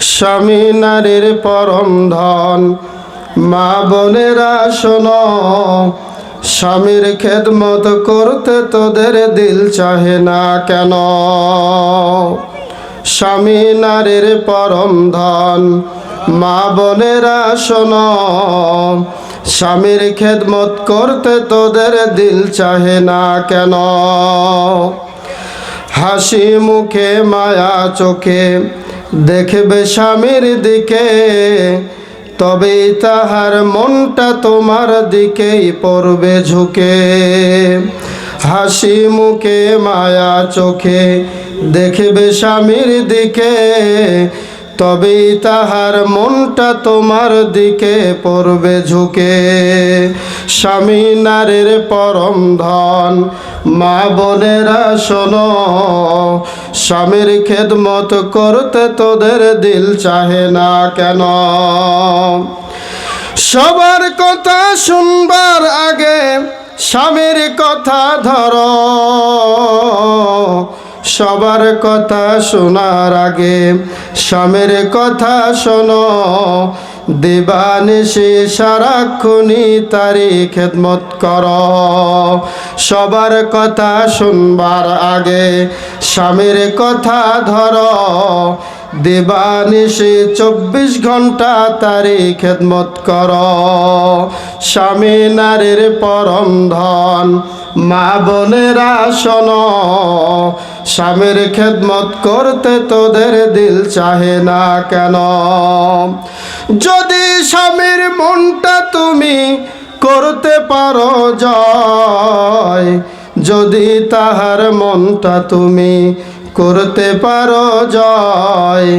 স্বামী নারীর পরম ধন। মা বোনেরা শোনো, স্বামীর খেদমত করতে তোদের দিল চাহে না কেন? স্বামী নারীর পরম ধন। মা বোনেরা শোনো, স্বামীর খেদমত করতে তোদের দিল চাহে না কেন? হাসি মুখে, মায়া চোখে দেখবে স্বামীর দিকে, তবে তাহার মনটা তোমার দিকেই পড়বে ঝুঁকে। হাসি মুখে, মায়া চোখে দেখবে স্বামীর দিকে তবেই তাহার মনটা তোমার দিকে পড়বে ঝুঁকে। স্বামী নারীর পরম ধন, মা বোনেরা শোনো, স্বামীর খেদমত করতে তোদের দিল চাহে না কেন? সবার কথা শুনবার আগে স্বামীর কথা ধরো সবার কথা শোনার আগে স্বামীর কথা শোনো। দিবানিশি সারাক্ষণি তারি খেদমত কর। সবার কথা শুনবার আগে স্বামীর কথা ধরো। দিবানিশি চব্বিশ ঘণ্টা তারি খেদমত কর। স্বামী নারীর পরম ধন মা বোনেরা শোনো, স্বামীর খেদমত করতে তোদের দিল চাহে না কেন? যদি স্বামীর মনটা তুমি করতে পারো জয়, যদি তাহার মনটা তুমি করতে পারো জয়,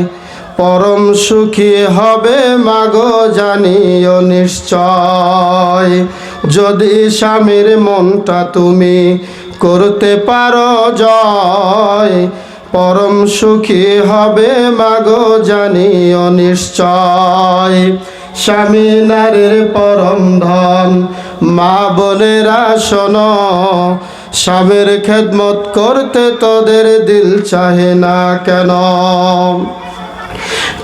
পরম সুখী হবে মাগো, জানিও নিশ্চয়। যদি স্বামীর মনটা তুমি করতে পারো জয়, পরম সুখী হবে মাগো জানিও নিশ্চয়। স্বামী নারীর পরম ধন, মা বোনেরা শোনো, স্বামীর খেদমত করতে তোদের দিল চাহে না কেন?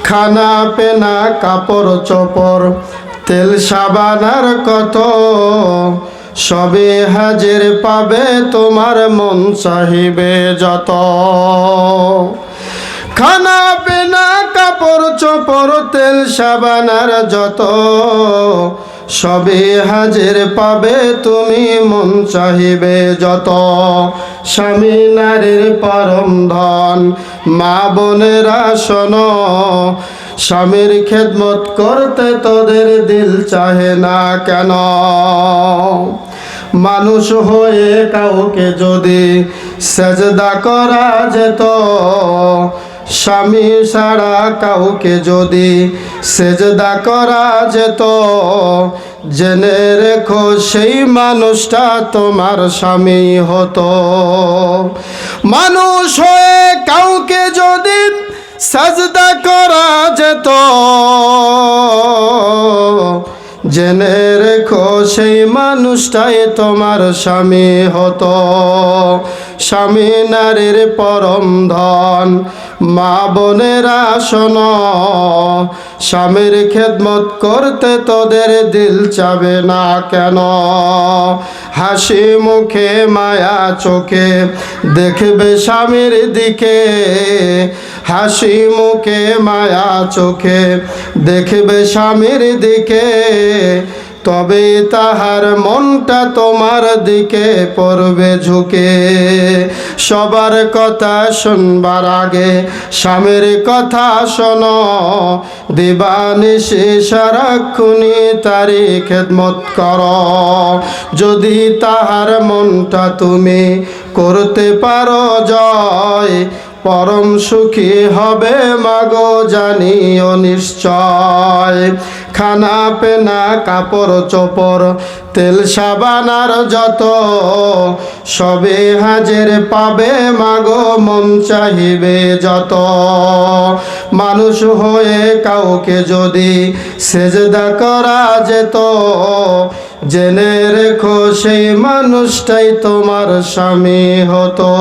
খানা পেনা, কাপড় চোপড় তেল সাবানার কত? সবে হাজির পাবে তোমার মন চাহিবে যত। খানা পেনা, কাপড় চোপড়, তেল সাবানার যত। সবে হাজির পাবে তুমি মন চাহিবে যত। স্বামী নারীর পরম ধন, মা বোনেরা শোনো স্বামীর খেদমত করতে তোদের দিল চাহে না কেন? মানুষ হয়ে কাউকে যদি সেজদা করা যেত, স্বামী ছাড়া কাউকে যদি সেজদা করা যেত, জেনে রেখো সেই মানুষটা তোমার স্বামী হতো। মানুষ হয়ে কাউকে যদি সাজদা করা যেত। জেনে রেখো সেই মানুষটাই তোমার স্বামী হতো। স্বামী নারীর পরম ধন মা বোনেরা শোনো স্বামীর খেদমত করতে তোদের দিল চাবে না কেন? হাসি মুখে, মায়া চোখে দেখবে স্বামীর দিকে। হাসি মুখে, মায়া চোখে দেখবে স্বামীর দিকে। তবে তাহার মনটা তোমার দিকে পড়বে ঝুঁকে। সবার কথা শুনবার আগে স্বামীর কথা শোনো। দিবানিশি সারাক্ষণি তারি খেদমত কর। যদি তাহার মনটা তুমি করতে পারো জয়, পরম সুখী হবে মাগো, জানিও নিশ্চয়। খানা পেনা, কাপড়, চোপড়, তেল, সাবানার যত, সবে হাজের পাবে মাগো, মন চাহিবে যত। মানুষ হয়ে কাউকে যদি সেজদা করা যেত, জেনে রেখো সেই মানুষটাই তোমার স্বামী হতো।